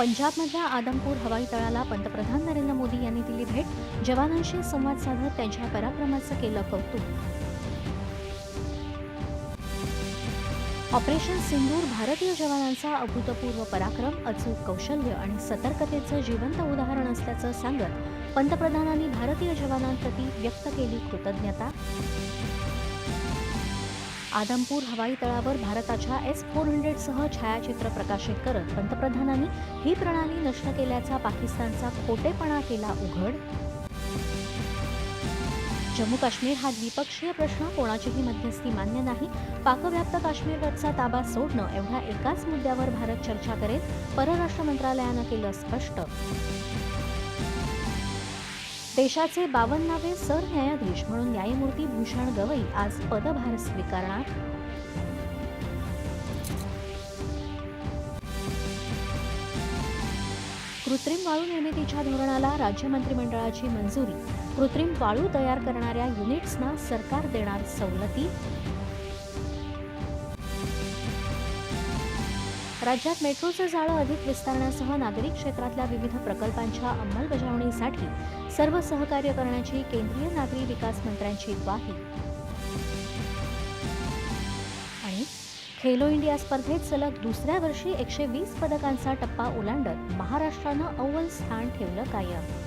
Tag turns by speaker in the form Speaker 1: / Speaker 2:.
Speaker 1: पंजाबमधल्या आदमपूर हवाई तळाला पंतप्रधान नरेंद्र मोदी यांनी दिली भेट. जवानांशी संवाद साधत त्यांच्या पराक्रमाचं केलं कौतुक. ऑपरेशन सिंदूर भारतीय जवानांचा अभूतपूर्व पराक्रम अचूक कौशल्य आणि सतर्कतेचं जिवंत उदाहरण असल्याचं सांगत पंतप्रधानांनी भारतीय जवानांप्रती व्यक्त केली कृतज्ञता. आदमपूर हवाई तळावर भारताच्या एस फोर हंड्रेडसह छायाचित्र प्रकाशित करत पंतप्रधानांनी ही प्रणाली नष्ट केल्याचा पाकिस्तानचा खोटेपणा केला उघड? जम्मू काश्मीर हा द्विपक्षीय प्रश्न कोणाचीही मध्यस्थी मान्य नाही. पाकव्याप्त काश्मीरवरचा ताबा सोडणं एवढ्या एकाच मुद्द्यावर भारत चर्चा करेल परराष्ट्र मंत्रालयानं केलं स्पष्ट. देशाचे बावन्नावे सरन्यायाधीश म्हणून न्यायमूर्ती भूषण गवई आज पदभार स्वीकारणार? कृत्रिम वाळू निर्मितीच्या धोरणाला राज्य मंत्रिमंडळाची मंजुरी. कृत्रिम वाळू तयार करणाऱ्या युनिट्सना सरकार देणार सवलती? राज्यात मेट्रोचं जाळं अधिक विस्तारण्यासह नागरिक क्षेत्रातल्या विविध प्रकल्पांच्या अंमलबजावणीसाठी सर्व सहकार्य करण्याची केंद्रीय नागरी विकास मंत्र्यांची ग्वाही. आणि खेलो इंडिया स्पर्धेत सलग दुसऱ्या वर्षी एकशे वीस पदकांचा टप्पा ओलांडत महाराष्ट्रानं अव्वल स्थान ठेवलं कायम.